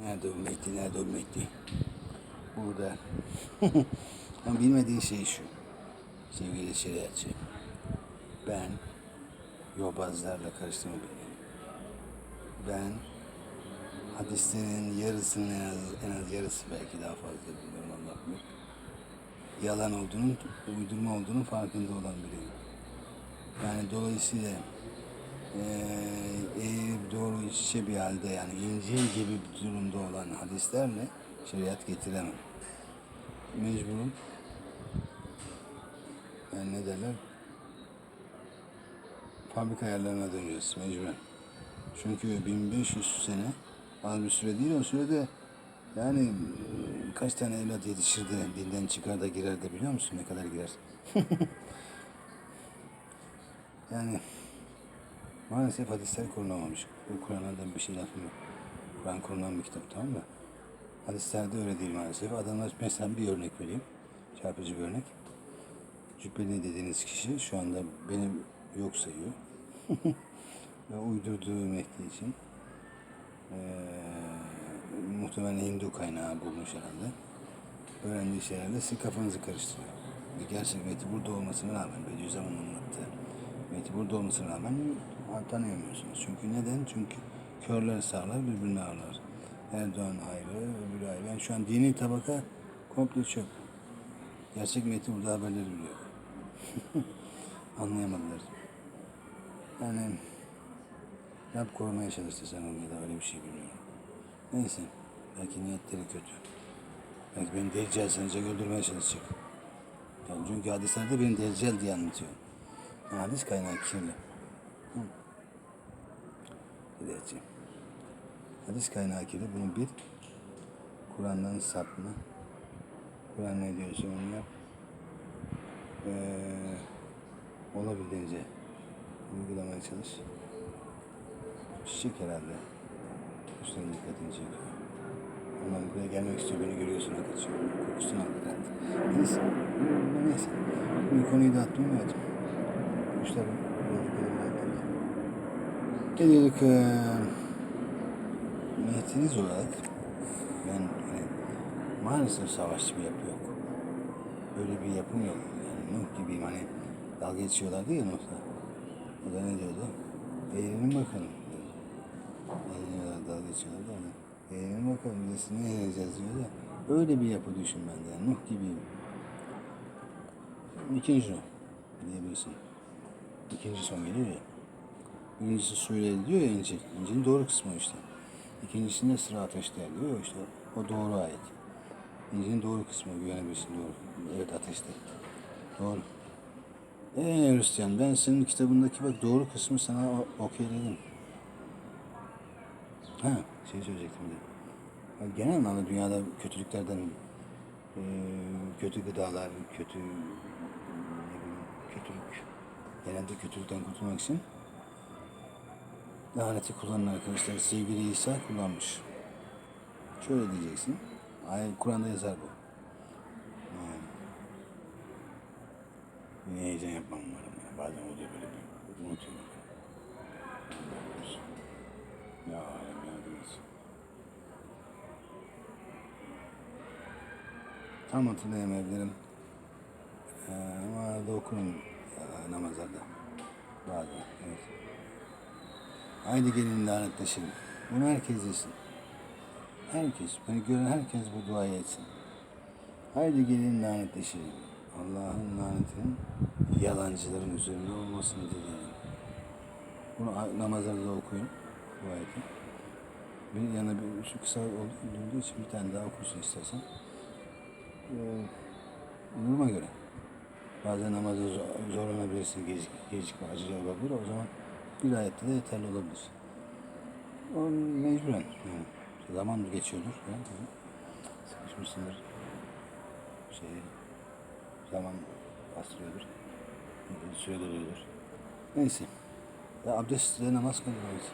Nerede o Mehdi, nerede o Mehdi? Burada. Ama bilmediğin şey şu. Sevgili şeriatçı. Ben yobazlarla karıştırma beni. Ben hadislerin yarısının en az, en az yarısı belki daha fazla biliyorum Allah. Yalan olduğunun, uydurma olduğunun farkında olan biriyim. Yani dolayısıyla eee eğri doğru iç içe bir halde yani İncil gibi bir durumda olan hadislerle şeriat getiremem. Mecburum. Yani ne derler? Fabrika ayarlarına döneceğiz mecburen. Çünkü 1500 sene az bir süre değil o sürede yani e, kaç tane evlat yetişirdi dinden çıkar da girer de biliyor musun ne kadar girer? yani maalesef hadisler korunamamış. Bu Kur'an'dan bir şey lafım yok. Kur'an korunan bir kitap tamam mı? Hadislerde öyle değil maalesef. Adamlar mesela bir örnek vereyim. Çarpıcı bir örnek. Cübbeli dediğiniz kişi şu anda benim yok sayıyor. Ve uydurduğu Mehdi için eee muhtemelen Hindu kaynağı bulmuş herhalde. Öğrendiği şeylerle sizin kafanızı karıştırıyor. Ve Gerçek Mehdi burada olmasına rağmen Bediüzzaman anlattı. Mehdi burada olmasına rağmen tanıyamıyorsunuz. Çünkü neden? Çünkü körler sağlar birbirini ağırlar. Erdoğan ayrı, öbürü ayrı. Yani şu an dini tabaka komple çöp. Gerçek Mehdi burada haberleri biliyor. Anlayamadılar. Yani Rab korumaya çalıştı onu ya da öyle bir şey bilmiyorum. Neyse. Belki niyetleri kötü. Belki beni deccal sanacak öldürmeye çalışacak. Yani çünkü hadislerde beni deccal diye anlatıyor. Hadis kaynağı kirli. Hidayetçi. Hadis kaynağı kirli. Bunu bir Kur'an'dan sapma. Kur'an ne diyorsa onu yap. Ee, olabildiğince uygulamaya çalış. Çiçek herhalde. Kuşların dikkatini çekiyor. Onlar buraya gelmek istiyor, beni görüyorsun kaçıyor. Kokusunu aldı herhalde. Neyse, neyse. Bu konuyu da atmayayım evet. Kuşlar buraya dikkat edin. Ne diyorduk? Ee, niyetiniz olarak ben hani, maalesef savaşçı bir yapı yok. Böyle bir yapım yok. Yani Nuh gibiyim hani dalga geçiyorlardı ya Nuh'la. O da ne diyordu? Eğlenin bakalım. diyordu. Eğleniyorlar dalga geçiyorlardı ama. Eğlenin bakalım biz ne eğleneceğiz diyor da. Öyle bir yapı düşün bende yani Nuh gibiyim. İkinci diyebilirsin. İkinci son geliyor ya. Birincisi suyla diyor ya İncil. İncil'in doğru kısmı işte. İkincisinde sıra ateşte diyor işte. O doğru ayet. İncil'in doğru kısmı güvenebilirsin doğru. Evet ateşte. Doğru. Eee Hristiyan ben senin kitabındaki bak doğru kısmı sana okeyledim. Ha şey söyleyecektim de. Genel anlamda dünyada kötülüklerden eee, kötü gıdalar, kötü ne bileyim, kötülük genelde kötülükten kurtulmak için laneti kullanan arkadaşlar sevgili İsa kullanmış. Şöyle diyeceksin. Ay Kur'an'da yazar bu. Yani, bir heyecan yapmam var ama bazen oluyor böyle bir unutuyorum. Ya alem yardım etsin. Tam hatırlayamayabilirim. Ee, ama arada okurum e, namazlarda. Bazen, evet. Haydi gelin lanetleşelim. Bunu herkes yesin. Herkes, beni gören herkes bu duayı etsin. Haydi gelin lanetleşelim. Allah'ın lanetinin yalancıların üzerine olmasını dilerim. Bunu namazlarda da okuyun bu ayeti. Bir yana bir şu kısa olduğu için bir tane daha okursun istersen. Ee, duruma göre. Bazen namazda zor- zorlanabilirsin, gecik, gecikme, acılı olabilir. O zaman bir ayette de yeterli olabilir. O mecburen yani. Zaman geçiyordur. Ya, tabii. Sıkışmışsındır. Şey, zaman bastırıyordur. Süre doluyordur. Neyse. Ya abdestle namaz kılıyoruz.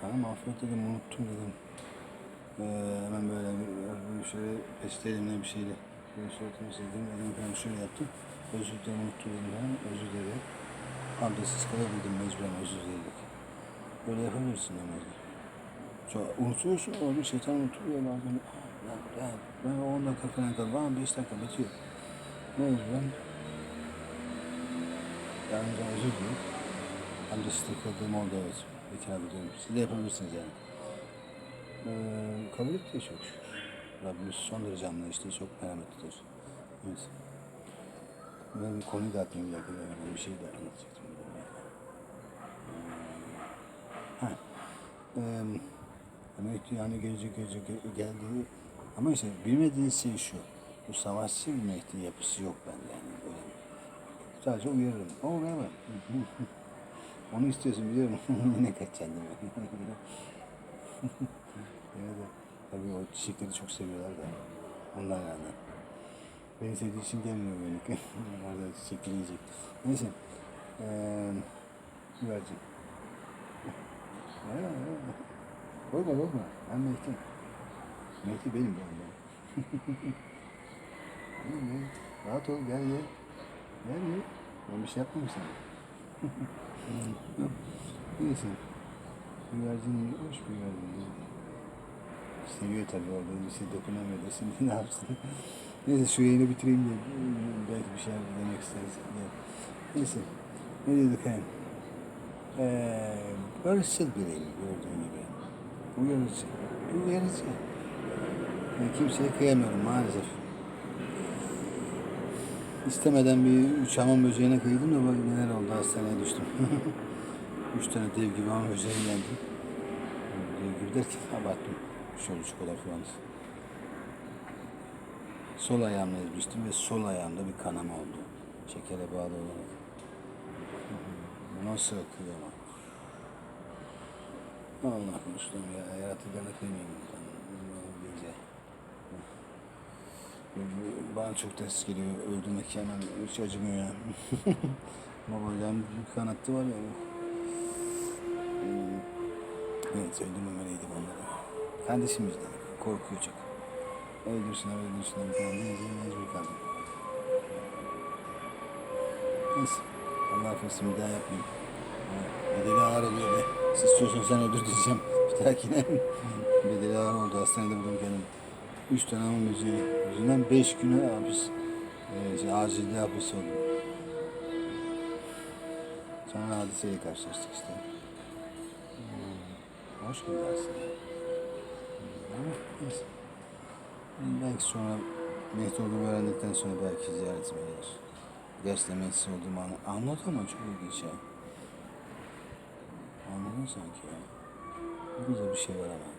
Tamam affet dedim, unuttum dedim. Ee, hemen böyle bir, şöyle peçete elimle bir şeyle şöyle suratımı sildim, elimi falan şöyle yaptım. Özür dilerim, unuttum dedim özür dilerim. Abdestsiz kalabildim mecburen özür dileyerek. Böyle yapabilirsin namazda. Sonra unutuyorsun orada şeytan unutuyor bazen. Ya, ya, ben 10 dakika falan kaldım. Ama 5 dakika bitiyor. Ne oldu ben? Yani özür diliyorum. Amcası takıldığım oldu evet. Diyorum. Siz de yapabilirsiniz yani. Ee, kabul etti çok şükür. Rabbimiz son derece anlayışlı, çok merhametlidir. Evet. Ben bir konuyu da dakika. Ben bir şey de anlatacaktım. Ha. Ee, Mehdi yani gelecek gelecek geldiği ama işte bilmediğiniz şey şu. Bu savaşçı bir Mehdi yapısı yok bende yani. Böyle. Sadece uyarırım. O ne var? Onu istiyorsun biliyorum. Yine kaçacaksın mi? evet, tabii o çiçekleri çok seviyorlar da. Ondan yani. Beni sevdiği için gelmiyor beni. Orada çiçekleri yiyecek. Neyse. Eee güvercin. Korkma korkma. Ben Mehdi. Mehdi benim yani. Rahat ol gel gel. Gel gel. Ben bir şey yapmadım sana. Neyse. Güvercin hoş bir güvercin. Seviyor tabii orada bir şey dokunamıyor şimdi ne yapsın. Neyse şu yayını bitireyim de belki bir şeyler demek isteriz. Neyse. Ne diyorduk yani? Ee, barışçıl biriyim gördüğün gibi. Uyarıcı. Uyarıcı. Yani kimseye kıyamıyorum maalesef. İstemeden bir üç hamam böceğine kıydım da bak neler oldu hastaneye düştüm. üç tane dev gibi hamam böceği geldi. Dev gibi derken abarttım. Şöyle kadar falan. Sol ayağımla ezmiştim ve sol ayağımda bir kanama oldu. Şekere bağlı olarak. Nasıl akıyor. Allah korusun ya. Yaratıklarına kıymayayım. Gece. Bana çok ters geliyor. Öldürmek hemen hiç acımıyor ya. Babacan kanattı var ya. Evet öldürmemeliydim onları. Kardeşimizden korkuyor çok. Öldürsünler öldürsünler falan deyince mecbur kaldım. Neyse. Allah affetsin bir daha yapmayayım. Bedeli ağır oluyor be. Siz istiyorsan sen öldür diyeceğim. Bir dahakine. Bedeli ağır oldu. Hastanede buldum kendimi. Üç tane hamam böceği yüzünden beş güne hapis. E, şey, acilde hapis oldum. Sonra hadiseyle karşılaştık işte. Hmm, hoş bir aslında. Ama neyse. Belki sonra olduğumu öğrendikten sonra belki ziyaretime gelir. Gerçekten Mehdi olduğumu anla- anlat ama çok ilginç ya. Anladın sanki ya. Güzel bir şey var ama.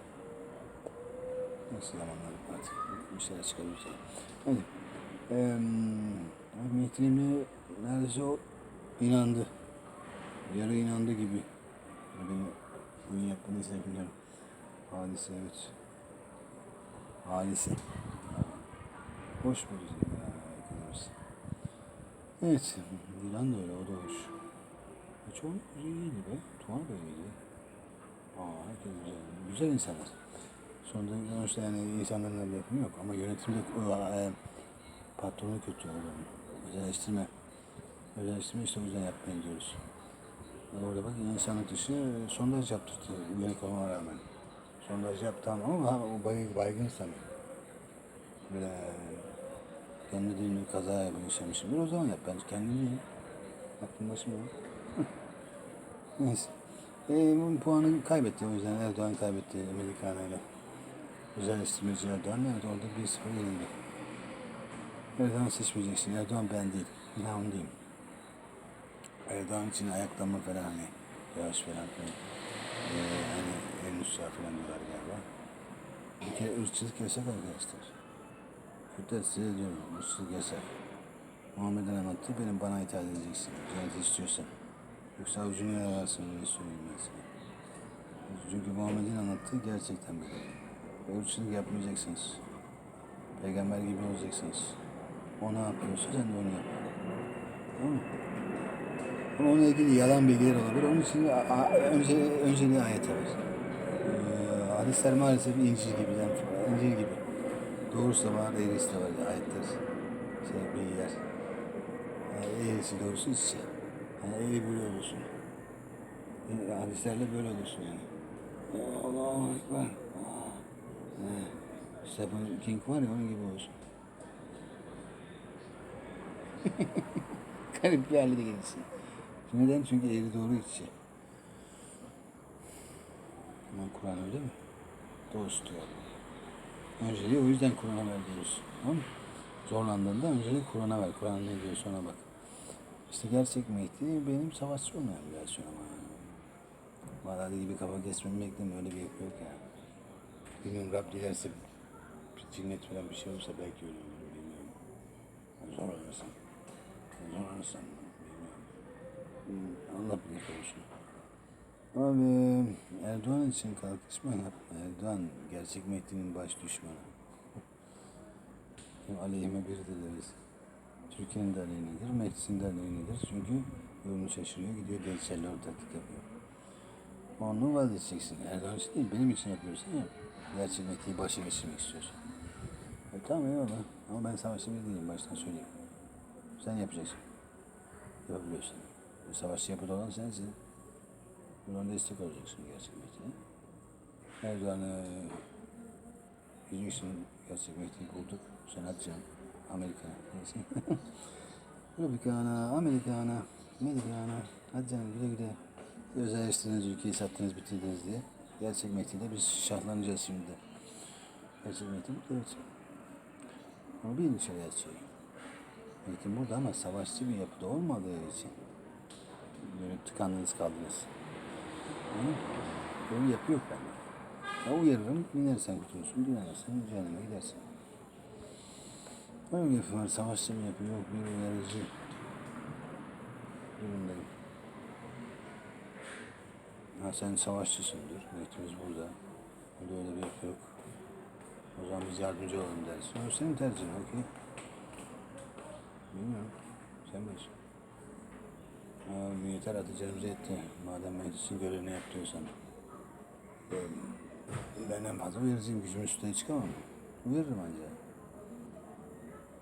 Nasıl zamanlar artık bir şeyler ya. Hadi. Eee Mehdi'nin neredeyse o inandı. Yarı inandı gibi. Beni bunu yapmadıysa bilmiyorum. Hadise evet. Halise. Hoş ya arkadaşlar. Evet. Dilan da öyle, o da hoş. E, Çoğu iyiydi be. Tuğan da iyiydi. Aa, herkes güzel. Güzel insanlar. Sonunda sonuçta yani insanların öyle yapımı yok. Ama yönetimde o, e, patronu kötü oğlum. Özelleştirme. Özelleştirme işte o yüzden yapmaya gidiyoruz. Orada bak insanlık dışı e, sondaj yaptırdı uyanık olmama rağmen. Sondaj yaptı ama ama o baygın, baygın sanıyor. Böyle kendi düğünü kaza yaşamışımdır. O zaman yap. Ben kendim değilim. Aklım başımda var. Neyse. E, bu puanı kaybetti. O yüzden Erdoğan kaybetti Amerikana ile. Özelleştirmeci Erdoğan. Evet orada 1-0 yenildi. Erdoğan seçmeyeceksin. Erdoğan ben değil. İlham değilim. Erdoğan için ayaklanma falan hani. Yavaş falan filan. Ee, hani üstü falan diyorlar galiba. Bir kere ırkçılık yasak arkadaşlar. Kürtler size diyorum ırkçılık yasak. Muhammed'in anlattı benim bana itaat edeceksin. Cenneti istiyorsan. Yoksa avucunu yararsın öyle söyleyeyim ben sana. Çünkü Muhammed'in anlattığı gerçekten böyle. Irkçılık yapmayacaksınız. Peygamber gibi olacaksınız. O ne yapıyorsa sen de onu yap. Tamam mı? Ama onunla ilgili yalan bilgiler olabilir. Onun için önce, önceliği ayete ver. Hadisler maalesef İncil gibi, yani İncil gibi. Doğrusu da var, eğrisi de var ayetler. Şey, bilgiler. Yani eğrisi doğrusu iç içe. Yani eğri böyle olursun. Yani hadislerle böyle olursun yani. Allahu Ekber. Stephen King var ya onun gibi olsun. Garip bir hale de gelirsin. Neden? Çünkü eğri doğru gidecek. Ama Kur'an öyle mi? Dost diyor. Önceliği o yüzden Kur'an'a ver diyoruz. Tamam mı? Zorlandığında öncelik Kur'an'a ver. Kur'an ne diyor sonra bak. İşte gerçek Mehdi benim savaşçı olmayan versiyon ama. Bağdadi gibi kafa kesmemi bekleme öyle bir yapı yok ya. Bilmiyorum Rab dilerse bir cinnet falan bir şey olursa belki öyle olur bilmiyorum. Yani zor olursa. Zor olursa bilmiyorum. Allah bilir konusunu. Abi Erdoğan için kalkışma. Erdoğan gerçek Mehdi'nin baş düşmanı. Hem aleyhime bir dileriz. Türkiye'nin de aleyhinedir, Mehdi'sin de aleyhinedir. Çünkü yolunu şaşırıyor, gidiyor gençlerle ortaklık yapıyor. Onu vazgeçeceksin. Erdoğan için değil, benim için yapıyorsun ya. Gerçek Mehdi'yi başa geçirmek istiyorsun. E, tamam eyvallah. Ama ben savaşçı biri değilim, baştan söyleyeyim. Sen yapacaksın. Yapabiliyorsun. Savaşçı yapıda olan sensin. Buna destek olacaksın gerçek Mehdi'ye. Erdoğan'ı diyeceksin gerçek Mehdi'yi bulduk. Sen atacaksın. Amerika. Tropicana, Amerikana, Medicana. Hadi canım güle güle. Özelleştirdiniz, ülkeyi sattınız, bitirdiniz diye. Gerçek Mehdi'yle biz şahlanacağız şimdi. Gerçek Mehdi burada evet. Ama bir şeriat şeyi. Mehdi burada ama savaşçı bir yapıda olmadığı için böyle tıkandınız kaldınız. Hı? Böyle bir yapı yok bende. Ya uyarırım, dinlersen kurtulursun, dinlemezsen cehenneme gidersin. Öyle bir yapı var, savaşçı bir yapı yok, bir uyarıcı durumdayım. Ha sen savaşçısındır, niyetimiz burada. Burada öyle bir yapı yok. O zaman biz yardımcı olalım dersin. O senin tercihin, okey. Bilmiyorum, sen bilirsin. Abi yeter atıcımızı etti. Madem meclisin görevini yap diyorsan. Ben, en fazla uyarıcıyım. Gücümün üstüne çıkamam. Uyarırım ancak.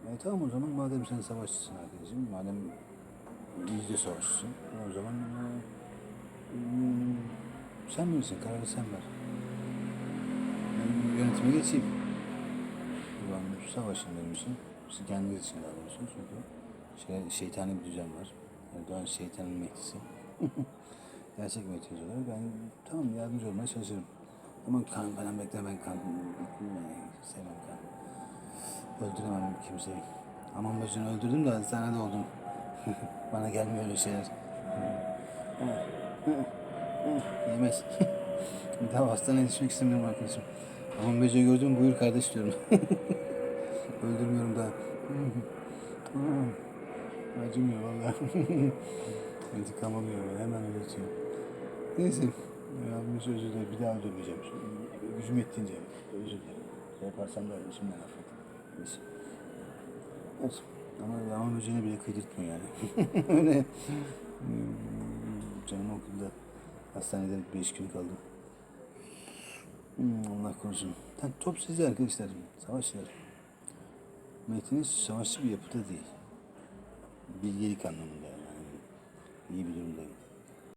E tamam o zaman madem sen savaşçısın arkadaşım. Madem yüzde savaşçısın. O zaman e, sen bilirsin. Kararı sen ver. Ben yönetime geçeyim. Ben savaşın benim için. Siz kendiniz için daha doğrusu. Çünkü şey, şeytani bir düzen var. Erdoğan şeytanın mehtisi. Gerçek mehtisi olarak ben tamam yardımcı olmaya çalışırım. Ama kan falan bekle ben kan sevmem kan. Öldüremem kimseyi. Aman başını öldürdüm de hastanede oldum. Bana gelmiyor öyle şeyler. Yemez. bir daha hastaneye düşmek istemiyorum arkadaşım. Aman böceği gördüm buyur kardeş diyorum. Öldürmüyorum daha. Acımıyor valla. İntikam alıyor hemen öğretiyor. Neyse. Yalnız özür dilerim. Bir daha öldürmeyeceğim. Gücüm yettiğince özür dilerim. Şey yaparsam da şimdiden affet. Neyse. Neyse. Ama ama böceğine bile kıydırtmıyor yani. Öyle. Hmm, Canım okulda hastanede beş gün kaldım. Hmm, Allah korusun. Yani top size arkadaşlar. Savaşçılar. Metin'in savaşçı bir yapıda değil bilgelik anlamında yani. İyi bir durumda değil.